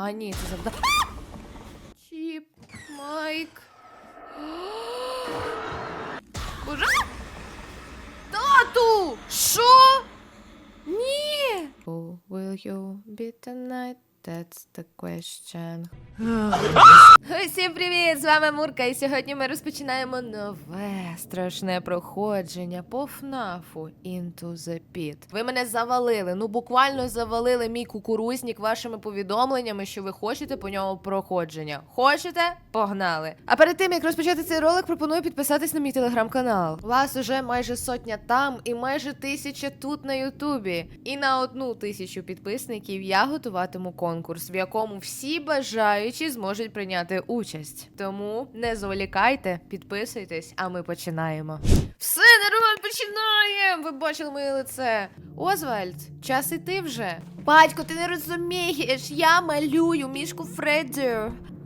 А, ні, це завда. Чіп, Майк. Боже. Тату! Що? Ні. Who will you be tonight? That's the question. Всім привіт! З вами Мурка, і сьогодні ми розпочинаємо нове страшне проходження по ФНАФу Into the Pit. Ви мене завалили, ну буквально завалили мій кукурузнік вашими повідомленнями, що ви хочете по ньому проходження. Хочете? Погнали! А перед тим як розпочати цей ролик, пропоную підписатись на мій телеграм-канал. Вас уже майже сотня там і майже тисяча тут на Ютубі. І на одну тисячу підписників я готуватиму конкурс, в якому всі бажаючі зможуть прийняти участь. Тому не зволікайте, підписуйтесь, а ми починаємо. Все, народ, починаємо! Ви бачили моє лице. Озвальд, час іти вже. Батько, ти не розумієш, я малюю мішку Фредді.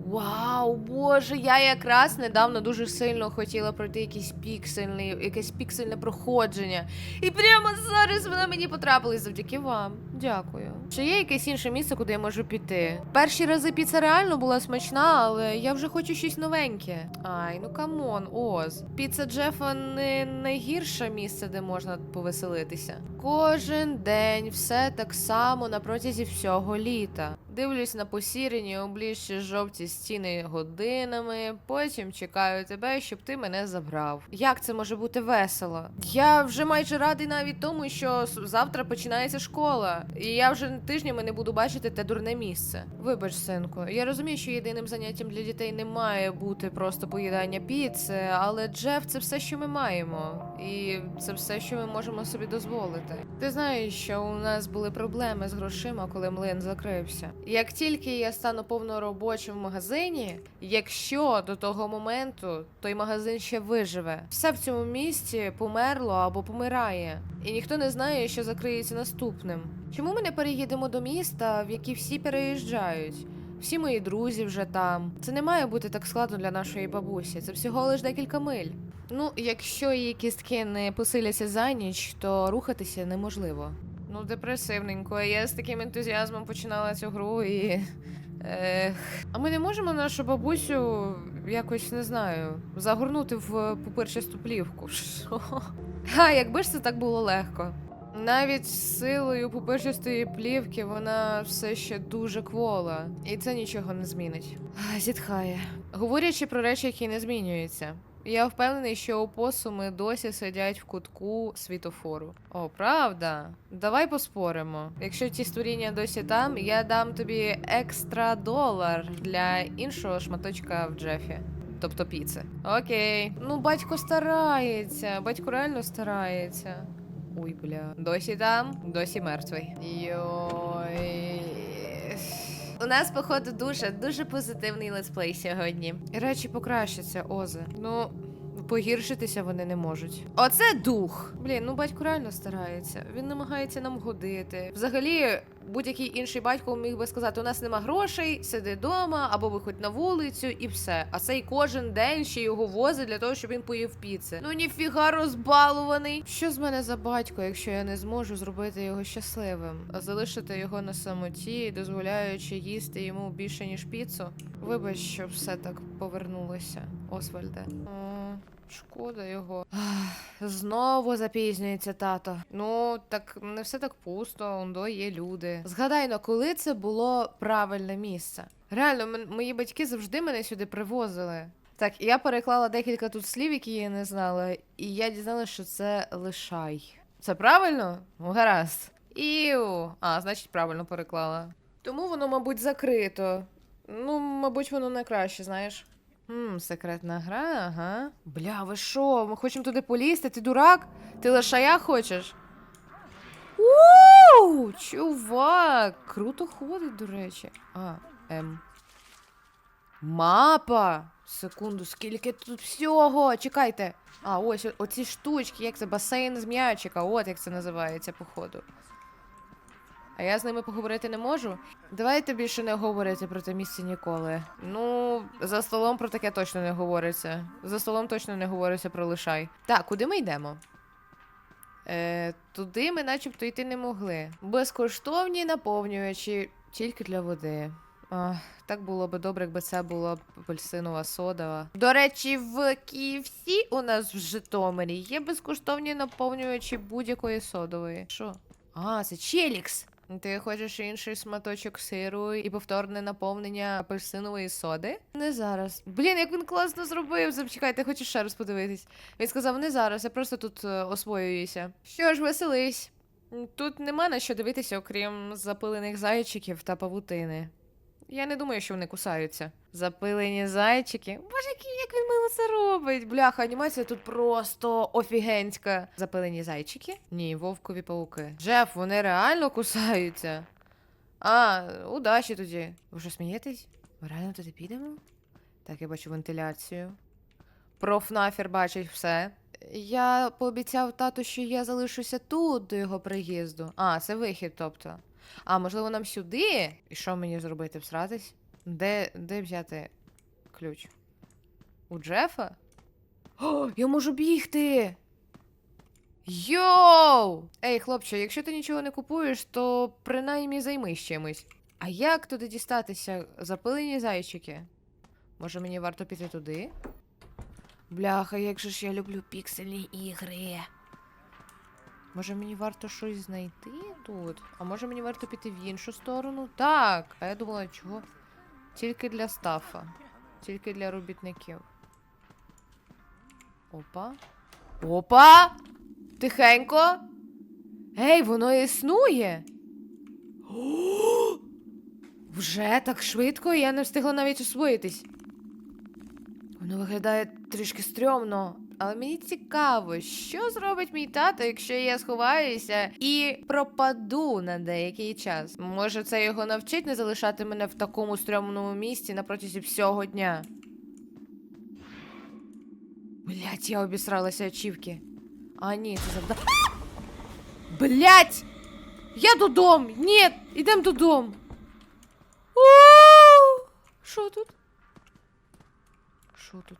Вау, боже, я якраз недавно дуже сильно хотіла пройти якийсь піксельний, якесь піксельне проходження. І прямо зараз вона мені потрапилась завдяки вам. Дякую. Чи є якесь інше місце, куди я можу піти? Перші рази піца реально була смачна, але я вже хочу щось новеньке. Ай, ну камон, Оз. Піца Джефа не найгірше місце, де можна повеселитися. Кожен день все так само на протязі всього літа. Дивлюсь на посірені, обліжчі жовті стіни годинами. Потім чекаю тебе, щоб ти мене забрав. Як це може бути весело? Я вже майже радий навіть тому, що завтра починається школа, і я вже тижнями не буду бачити те дурне місце. Вибач, синку, я розумію, що єдиним заняттям для дітей не має бути просто поїдання піци, але Джеф це все, що ми маємо, і це все, що ми можемо собі дозволити. Ти знаєш, що у нас були проблеми з грошима, коли млин закрився. Як тільки я стану повноробочим в магазині, якщо до того моменту той магазин ще виживе, все в цьому місті померло або помирає, і ніхто не знає, що закриється наступним. Чому ми не переїдемо до міста, в які всі переїжджають? Всі мої друзі вже там. Це не має бути так складно для нашої бабусі. Це всього лиш декілька миль. Ну, якщо її кістки не посиляться за ніч, то рухатися неможливо. Ну, депресивненько. Я з таким ентузіазмом починала цю гру і. Ех. А ми не можемо нашу бабусю якось не знаю, загорнути в пупирчасту плівку. Що? А, якби ж це так було легко. Навіть з силою пупирчастої плівки вона все ще дуже квола, і це нічого не змінить. Зітхає. Говорячи про речі, які не змінюються. Я впевнений, що опосуми досі сидять в кутку світофору. О, правда? Давай поспоримо. Якщо ті створіння досі там, я дам тобі екстра долар для іншого шматочка в Джефі. Тобто піци. Окей. Ну, батько старається. Батько реально старається. Ой, бля. Досі там, досі мертвий. Йой. У нас, походу, дуже дуже позитивний летсплей сьогодні. Речі покращаться, Озе. Ну, погіршитися вони не можуть. Оце дух. Блін, ну батько реально старається. Він намагається нам годити. Взагалі, будь-який інший батько міг би сказати: у нас нема грошей, сиди вдома, або виходь на вулицю, і все. А цей кожен день ще його возить для того, щоб він поїв піци. Ну ніфіга розбалуваний. Що з мене за батько, якщо я не зможу зробити його щасливим, а залишити його на самоті, дозволяючи їсти йому більше ніж піцу? Вибач, що все так повернулося, Освальде. Шкода його. Знову запізнюється тато. Ну, так не все так пусто, ондо є люди. Згадай, ну, коли це було правильне місце. Реально, мої батьки завжди мене сюди привозили. Так, я переклала декілька тут слів, які я не знала, і я дізналася, що це лишай. Це правильно? Ну, гаразд. Іу. А, значить, правильно переклала. Тому воно, мабуть, закрито. Ну, мабуть, воно не краще, знаєш. Хм, секретна гра, ага. Бля, ви що? Ми хочемо туди полізти? Ти дурак? Ти лишая хочеш? Ууу, чувак! Круто ходить, до речі. А, ем. Мапа! Секунду, скільки тут всього? Чекайте. А, ось оці штучки, як це басейн з м'ячика, от як це називається, походу. А я з ними поговорити не можу. Давайте більше не говорити про те місце ніколи. Ну, за столом про таке точно не говориться. За столом точно не говориться про лишай. Так, куди ми йдемо? Е, туди ми начебто йти не могли. Безкоштовні наповнювачі тільки для води. Ах, так було би добре, якби це була апельсинова сода. До речі, в KFC у нас в Житомирі є безкоштовні наповнювачі будь-якої содової. Що? А, це Челікс. Ти хочеш інший сматочок сиру і повторне наповнення апельсинової соди? Не зараз. Блін, як він класно зробив. Зачекайте, хочу ще раз подивитись. Він сказав, не зараз, я просто тут е, освоююся. Що ж, веселись. Тут нема на що дивитися, окрім запилених зайчиків та павутини. Я не думаю, що вони кусаються. Запилені зайчики. Боже, як він мило це робить. Бляха, анімація тут просто офігенська. Запилені зайчики? Ні, вовкові пауки. Джеф, вони реально кусаються. А, удачі тоді. Ви що смієтесь? Ми реально туди підемо? Так, я бачу вентиляцію. Профнафір бачить все. Я пообіцяв тату, що я залишуся тут до його приїзду. А, це вихід, тобто. А, можливо, нам сюди? І що мені зробити? Всратись? Де, де взяти ключ? У Джефа? О, я можу бігти! Йоу! Ей, хлопче, якщо ти нічого не купуєш, то принаймні займись чимось. А як туди дістатися? Запилені зайчики? Може мені варто піти туди? Бляха, як же ж я люблю піксельні ігри. Може мені варто щось знайти тут? А може мені варто піти в іншу сторону? Так. А я думала, чого? Тільки для стафа. Тільки для робітників. Опа. Опа! Тихенько. Ей, воно існує. Вже так швидко я не встигла навіть освоїтись. Воно виглядає трішки стрьомно. Але мені цікаво, що зробить мій тато, якщо я сховаюся і пропаду на деякий час. Може, це його навчить не залишати мене в такому стрьомному місці на протязі всього дня. Блять, я обісралася очівки. А, ні, це завда. Блять! Я додому! Ні, ідем додому. Що тут? Що тут?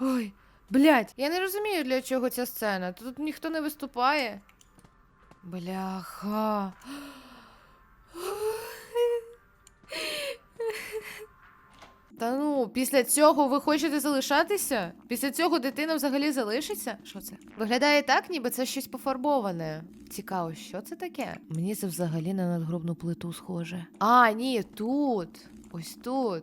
Ой, блять, я не розумію, для чого ця сцена. Тут ніхто не виступає. Бляха. Та ну, після цього ви хочете залишатися? Після цього дитина взагалі залишиться? Що це? Виглядає так, ніби це щось пофарбоване. Цікаво, що це таке? Мені це взагалі на надгробну плиту схоже. А, ні, тут. Ось тут.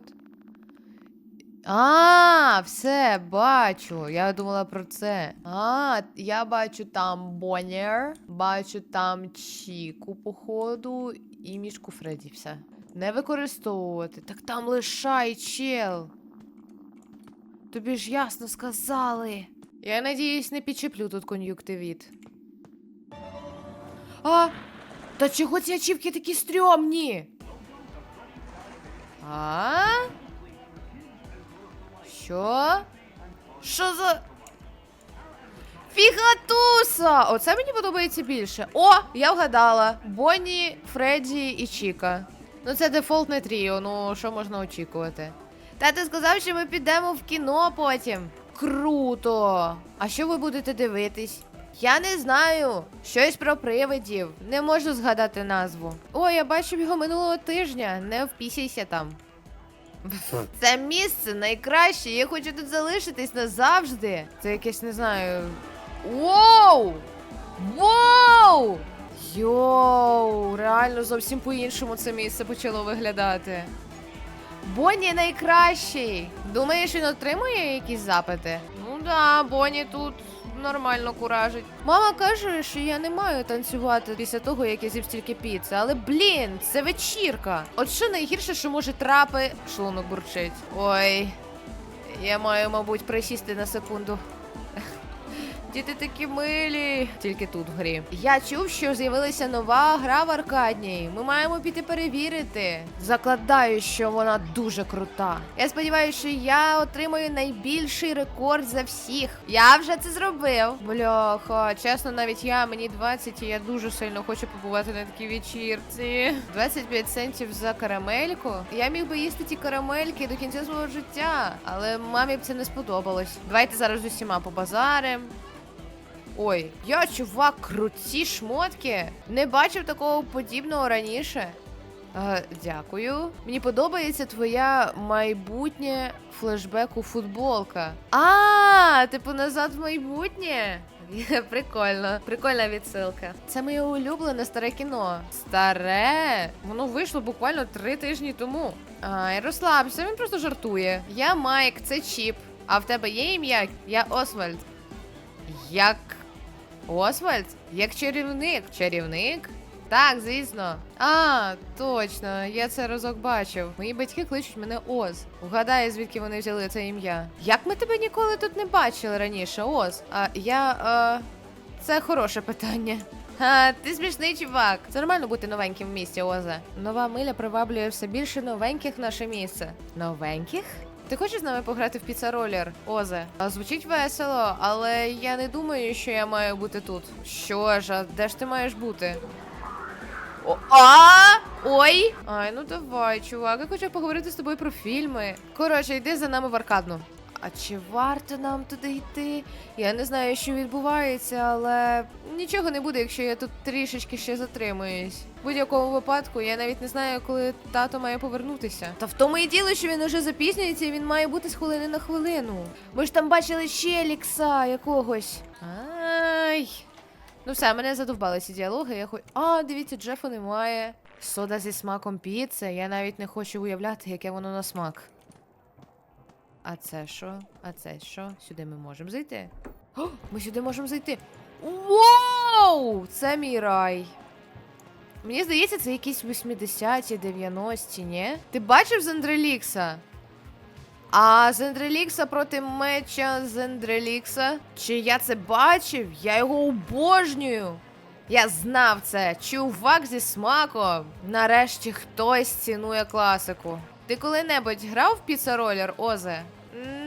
А, все, бачу. Я думала про це. А, я бачу там Боннер, бачу там Чіку, походу, і мішку Фредді. Все. Не використовувати. Так там лишай, чел. Тобі ж ясно сказали. Я надіюсь, не підчеплю тут кон'юктивіт. А! Та чого ці ачівки такі стрьомні? А? Що? Що за. Фігатуса! Оце мені подобається більше. О, я вгадала. Бонні, Фредді і Чіка. Ну, це дефолтне тріо, ну що можна очікувати? Тато сказав, що ми підемо в кіно потім. Круто! А що ви будете дивитись? Я не знаю. Щось про привидів. Не можу згадати назву. О, я бачив його минулого тижня. Не впісяйся там. Це місце найкраще. Я хочу тут залишитись назавжди. Це якесь не знаю. Воу! Воу! Йоу! Реально зовсім по-іншому це місце почало виглядати. Бонні найкращий. Думаєш, він отримує якісь запити? Ну да, Бонні тут нормально куражить. Мама каже, що я не маю танцювати після того, як я з'їв стільки піци. Але блін, це вечірка. От що найгірше, що може трапи. Шлунок бурчить. Ой. Я маю, мабуть, присісти на секунду. Діти такі милі. Тільки тут в грі. Я чув, що з'явилася нова гра в Аркадній. Ми маємо піти перевірити. Закладаю, що вона дуже крута. Я сподіваюся, що я отримаю найбільший рекорд за всіх. Я вже це зробив. Бляха, чесно, навіть я, мені 20, і я дуже сильно хочу побувати на такій вечірці. 25 центів за карамельку. Я міг би їсти ті карамельки до кінця свого життя, але мамі б це не сподобалось. Давайте зараз з усіма побазарим. Ой, я чувак, круті шмотки. Не бачив такого подібного раніше. Е, дякую. Мені подобається твоя майбутнє флешбеку футболка. А, типу назад в майбутнє. Прикольно, прикольна відсилка. Це моє улюблене старе кіно. Старе? Воно вийшло буквально три тижні тому. Ай, розслабся, він просто жартує. Я Майк, це Чіп. А в тебе є ім'я? Я Освальд. Як Освальд? Як чарівник. Чарівник? Так, звісно. А, точно, я це разок бачив. Мої батьки кличуть мене Оз. Угадай, звідки вони взяли це ім'я. Як ми тебе ніколи тут не бачили раніше, Оз? А я. А... Це хороше питання. А, ти смішний чувак. Це нормально бути новеньким в місті, Оза. Нова миля приваблює все більше новеньких в наше місце. Новеньких? Ти хочеш з нами пограти в піцаролер, Озе? Звучить весело, але я не думаю, що я маю бути тут. Що ж, а де ж ти маєш бути? А! Ой! Ай, ну давай, чувак, я хочу поговорити з тобою про фільми. Коротше, йди за нами в аркадну. А чи варто нам туди йти? Я не знаю, що відбувається, але нічого не буде, якщо я тут трішечки ще затримуюсь. В будь-якому випадку я навіть не знаю, коли тато має повернутися. Та в тому і діло, що він уже запізнюється, і він має бути з хвилини на хвилину. Ми ж там бачили ще лікса якогось. Ай. Ну все, мене задовбали ці діалоги. Я хоч. А, дивіться, Джефа немає. Сода зі смаком піци. Я навіть не хочу уявляти, яке воно на смак. А це що? А це що? Сюди ми можемо зайти? О, ми сюди можемо зайти. Вау! Це мій рай. Мені здається, це якісь 80-ті, 90-ті, ні? Ти бачив Зендрелікса? А Зендрелікса проти меча Зендрелікса? Чи я це бачив? Я його обожнюю. Я знав це. Чувак зі смаком. Нарешті хтось цінує класику. Ти коли-небудь грав в піцеролер, Озе?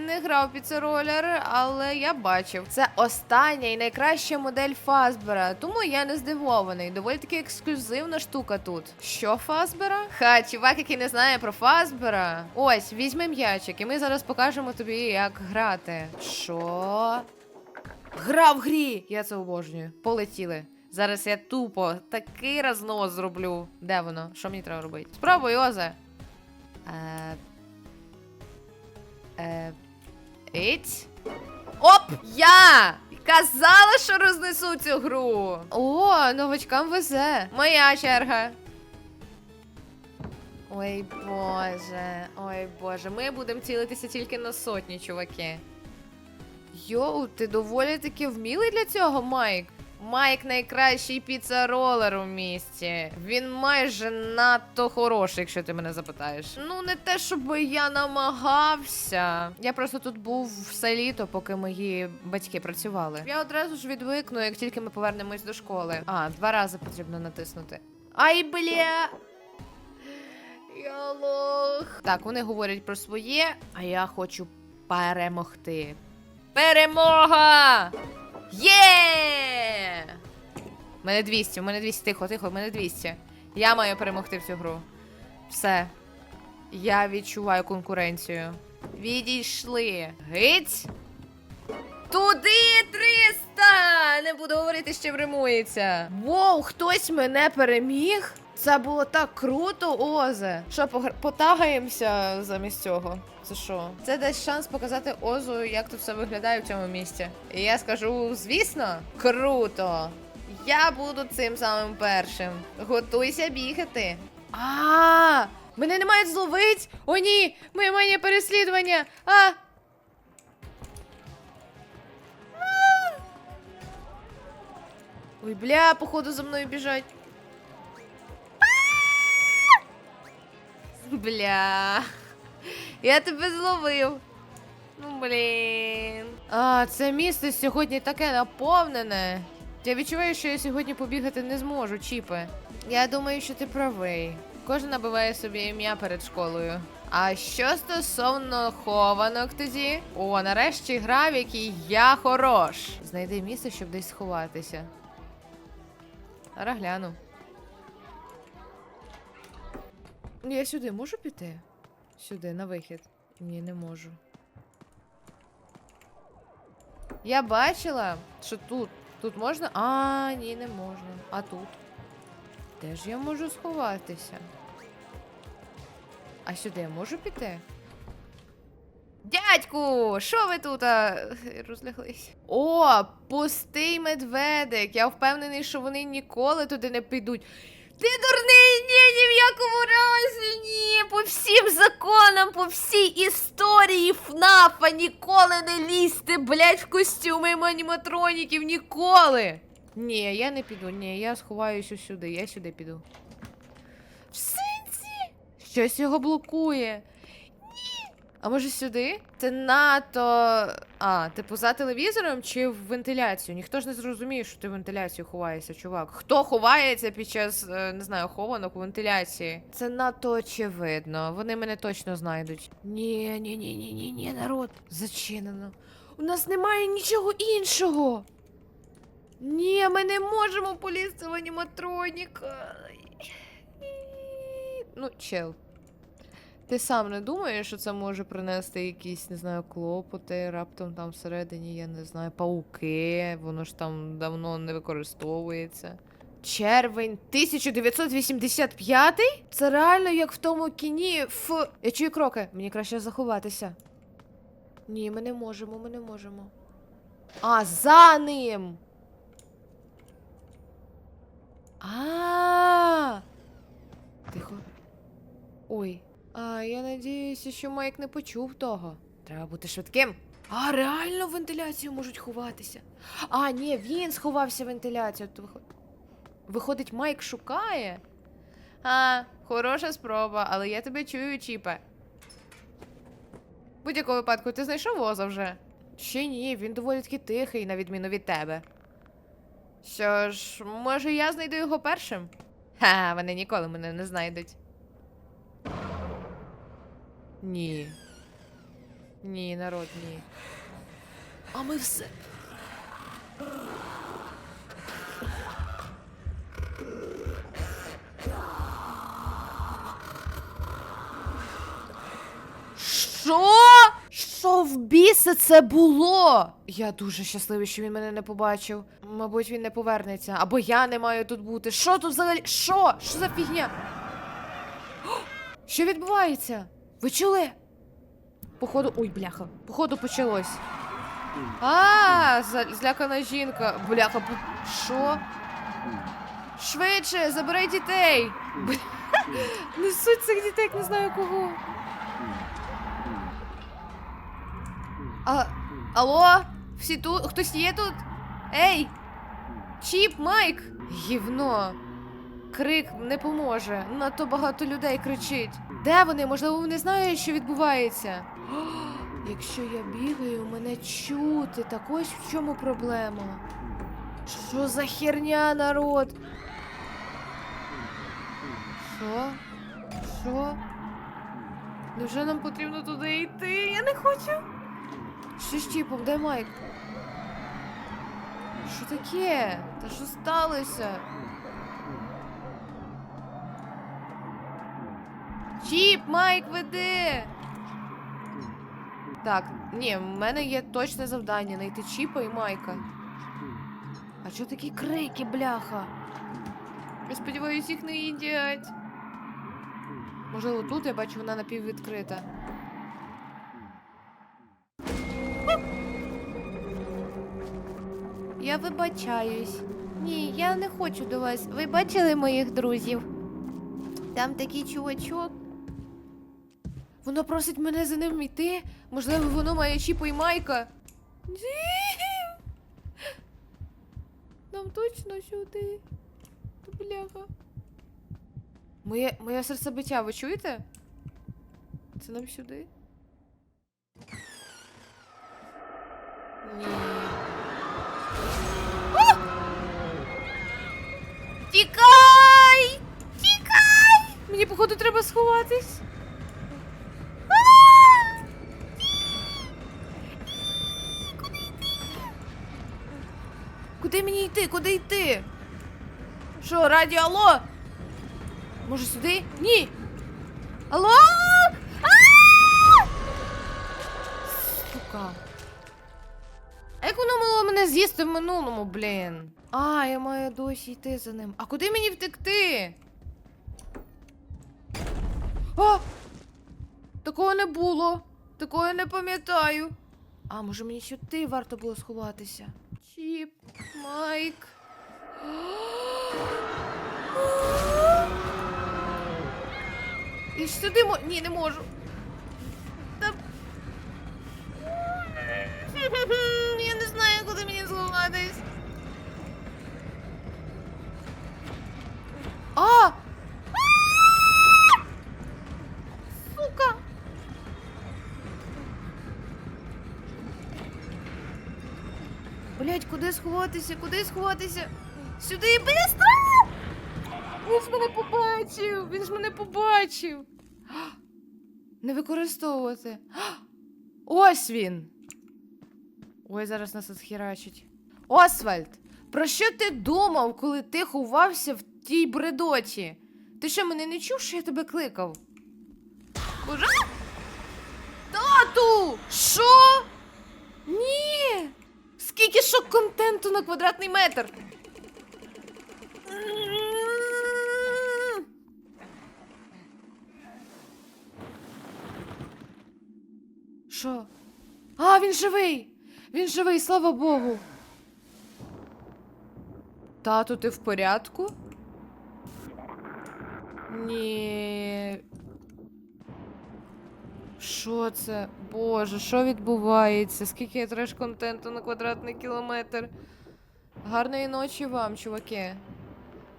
Не грав в піцеролер, але я бачив. Це остання і найкраща модель Фазбера, тому я не здивований. Доволі таки ексклюзивна штука тут. Що Фазбера? Ха, чувак, який не знає про Фазбера. Ось, візьми м'ячик, і ми зараз покажемо тобі, як грати. Що? Гра в грі! Я це обожнюю. Полетіли. Зараз я тупо такий рознос зроблю. Де воно? Що мені треба робити? Спробуй, Озе. Е... Е... Іть. Оп! Я! Казала, що рознесу цю гру. О, новачкам везе. Моя черга. Ой боже, ой боже, ми будемо цілитися тільки на сотні, чуваки. Йоу, ти доволі таки вмілий для цього, Майк. Майк найкращий піцеролер у місті. Він майже надто хороший, якщо ти мене запитаєш. Ну, не те, щоб я намагався. Я просто тут був все літо, поки мої батьки працювали. Я одразу ж відвикну, як тільки ми повернемось до школи. А, два рази потрібно натиснути. Ай, бля! Я лох. Так, вони говорять про своє, а я хочу перемогти. Перемога! Є! У мене 200, у мене 200, тихо, тихо, у мене 200. Я маю перемогти в цю гру. Все. Я відчуваю конкуренцію. Відійшли. Гить! Туди 300! Не буду говорити, що римується. Воу, хтось мене переміг. Це було так круто, Озе. Що, потагаємося замість цього? Це що? Це дасть шанс показати Озу, як тут все виглядає в цьому місті. І я скажу, звісно, круто. Я буду цим самим першим. Готуйся бігати. А, мене не мають зловить. О, ні! Моє має переслідування. А! Ой, бля, походу за мною біжать. Бля. Я тебе зловив. Ну, блін. А, це місце сьогодні таке наповнене. Я відчуваю, що я сьогодні побігати не зможу, Чіпе. Я думаю, що ти правий. Кожен набиває собі ім'я перед школою. А що стосовно хованок тоді? О, нарешті гра, в якій я хорош. Знайди місце, щоб десь сховатися. Зараз гляну. Я сюди можу піти? Сюди, на вихід. Ні, не можу. Я бачила, що тут. Тут можна. А, ні, не можна. А тут. Де ж я можу сховатися? А сюди я можу піти? Дядьку, що ви тут а, розляглись? О, пустий медведик. Я впевнений, що вони ніколи туди не підуть. Ти дурний, ні, ні в якому разі, ні. По всім законам, по всій історії ФНАФа ніколи не лізьте, блядь, в костюми аніматроніків, ніколи. Ні, я не піду, ні, я сховаюся сюди, я сюди піду. В сенсі? Щось його блокує. А може сюди? Це НАТО. А, типу за телевізором чи в вентиляцію? Ніхто ж не зрозуміє, що ти в вентиляцію ховаєшся, чувак. Хто ховається під час, е, не знаю, хованок у вентиляції? Це надто очевидно. Вони мене точно знайдуть. Ні, ні, ні, ні, ні, ні, народ. Зачинено. У нас немає нічого іншого. Ні, ми не можемо полізти в аніматроніка. Ну, чел. Ти сам не думаєш, що це може принести якісь, не знаю, клопоти, раптом там всередині, я не знаю, пауки, воно ж там давно не використовується. Червень 1985? Це реально як в тому кіні Ф. Я чую кроки. Мені краще заховатися. Ні, ми не можемо, ми не можемо. А, за ним. А. Тихо. Ой. А, я надіюся, що Майк не почув того. Треба бути швидким. А, реально в вентиляцію можуть ховатися. А, ні, він сховався в вентиляцію. То виход... Виходить, Майк шукає. А, хороша спроба, але я тебе чую, Чіпе. Будь-якому випадку, ти знайшов Оза вже? Ще ні, він доволі таки тихий, на відміну від тебе. Що ж, може я знайду його першим? Ха, вони ніколи мене не знайдуть. Ні. Ні, народ, ні. А ми все. Що? Що в біса це було? Я дуже щасливий, що він мене не побачив. Мабуть, він не повернеться. Або я не маю тут бути. Що тут взагалі? Що? Що за фігня? Що відбувається? Ви чули? Походу. Ой, бляха. Походу почалось. А, злякана жінка. Бляха, що? Швидше, забирай дітей. Несуть цих дітей, не знаю кого. А, алло? Всі тут? Хтось є тут? Ей! Чіп, Майк! Гівно. Крик не поможе. Надто багато людей кричить. Де вони? Можливо, вони знають, що відбувається. Якщо я бігаю, мене чути. Так ось в чому проблема. Що за херня, народ? Що? Що? Невже нам потрібно туди йти? Я не хочу. Що з чіпом? Де Майк? Що таке? Та що сталося? Чіп, Майк, веди! Так, ні, в мене є точне завдання знайти Чіпа і Майка. А що такі крики, бляха? Я сподіваюся, їх не їдять. Можливо, тут я бачу, вона напіввідкрита. Я вибачаюсь. Ні, я не хочу до вас. Ви бачили моїх друзів? Там такий чувачок. Воно просить мене за ним йти. Можливо, воно має чіпа і майка. Нам точно сюди. Та Бляха. Моє, моє серцебиття, ви чуєте? Це нам сюди? Ні. А! Тікай! Тікай! Мені, походу, треба сховатись. Куди мені йти? Куди йти? Що, радіо, алло? Може сюди? Ні. Алло? Сука. А як воно мало мене з'їсти в минулому, блін? А, я маю досі йти за ним. А куди мені втекти? А! Такого не було. Такого я не пам'ятаю. А, може мені сюди варто було сховатися? Чіп, Майк. І сюди мо... Ні, не можу. Та... Я не знаю, куди мені сховатись. А! Сука! Блять, куди сховатися? Куди сховатися? Сюди бистро! Він ж мене побачив! Він ж мене побачив! Не використовувати. Ось він! Ой, зараз нас отхерачить. Освальд! Про що ти думав, коли ти ховався в тій бредоті? Ти що, мене не чув, що я тебе кликав? Боже? Тату! Що? Ні! Скільки шок контенту на квадратний метр? Що? А, він живий! Він живий, слава Богу. Тату, ти в порядку? Ні. Що це? Боже, що відбувається? Скільки є треш контенту на квадратний кілометр? Гарної ночі вам, чуваки.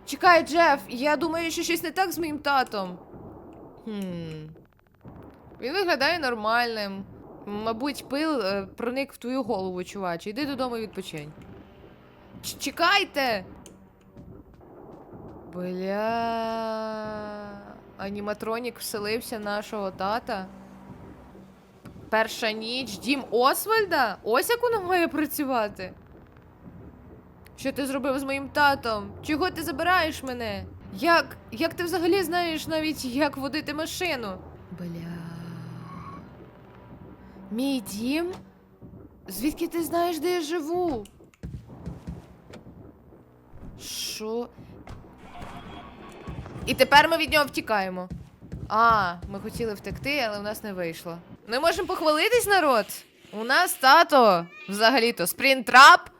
Чекай, Джеф, я думаю, що щось не так з моїм татом. Хм. Він виглядає нормальним. Мабуть, пил е, проник в твою голову, чувач. Іди додому і відпочинь. Ч- Чекайте! Бля. Аніматронік вселився нашого тата. Перша ніч дім Освальда? Ось як воно має працювати. Що ти зробив з моїм татом? Чого ти забираєш мене? Як? Як ти взагалі знаєш навіть, як водити машину? Бля. Мій дім? Звідки ти знаєш, де я живу? Що? І тепер ми від нього втікаємо. А, ми хотіли втекти, але в нас не вийшло. Ми можемо похвалитись, народ. У нас тато взагалі-то спринтрап.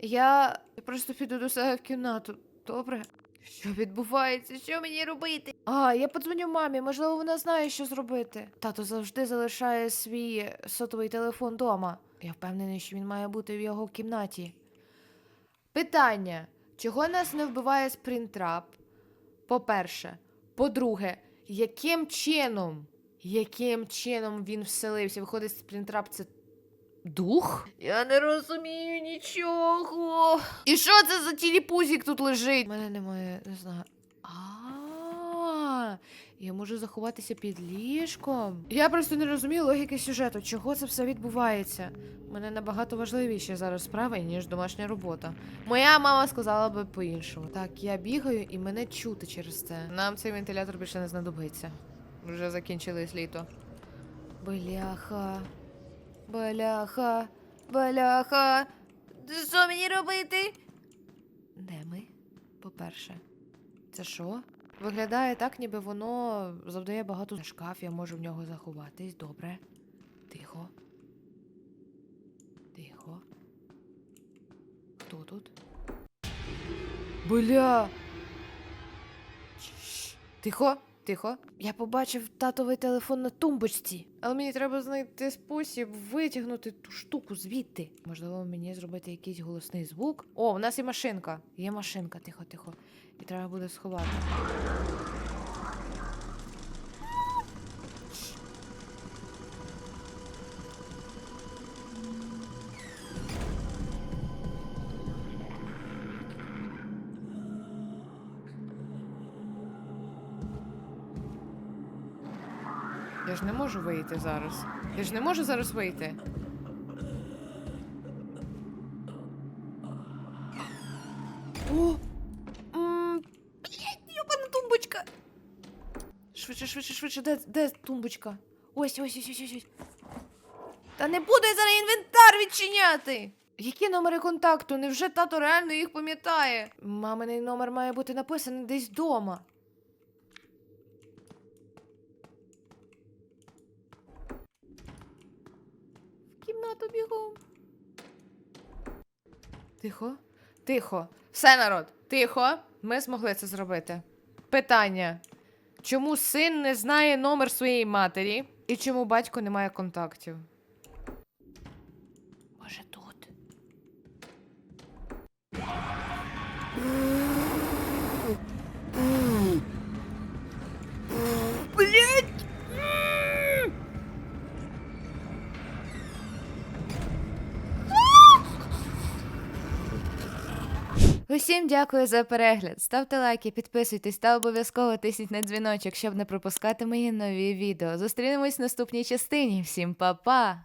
Я просто піду до себе в кімнату. Добре? Що відбувається? Що мені робити? А, я подзвоню мамі, можливо, вона знає, що зробити. Тато завжди залишає свій сотовий телефон вдома. Я впевнений, що він має бути в його кімнаті. Питання: чого нас не вбиває спринтрап? По-перше, по-друге, яким чином? Яким чином він вселився? Виходить, спринтрап це дух? Я не розумію нічого. І що це за тіліпузік тут лежить? У мене немає, не знаю. А, я можу заховатися під ліжком. Я просто не розумію логіки сюжету, чого це все відбувається. У мене набагато важливіші зараз справи, ніж домашня робота. Моя мама сказала би по-іншому. Так, я бігаю і мене чути через це. Нам цей вентилятор більше не знадобиться. Вже закінчилось літо. Бляха. Бляха. Бляха. Що мені робити? Де ми? По-перше, це що? Виглядає так, ніби воно завдає багато шкаф, я можу в нього заховатись. Добре. Тихо. Тихо. Хто тут? Бля. Тихо, тихо. Я побачив татовий телефон на тумбочці. Але мені треба знайти спосіб витягнути ту штуку звідти. Можливо, мені зробити якийсь голосний звук. О, у нас є машинка. Є машинка, тихо, тихо. І треба буде сховати. Ж не можу вийти зараз. Я ж не можу зараз вийти. М, йобана тумбочка. Швидше, швидше, швидше, де, де тумбочка? Ось, ось, ось, ось, ось. Та не буду я зараз інвентар відчиняти. Які номери контакту? Невже тато реально їх пам'ятає? Маминий номер має бути написаний десь вдома. Кімнату бігом. Тихо, тихо. Все, народ, тихо. Ми змогли це зробити. Питання: чому син не знає номер своєї матері і чому батько не має контактів? Дякую за перегляд. Ставте лайки, підписуйтесь та обов'язково тисніть на дзвіночок, щоб не пропускати мої нові відео. Зустрінемось в наступній частині. Всім па-па!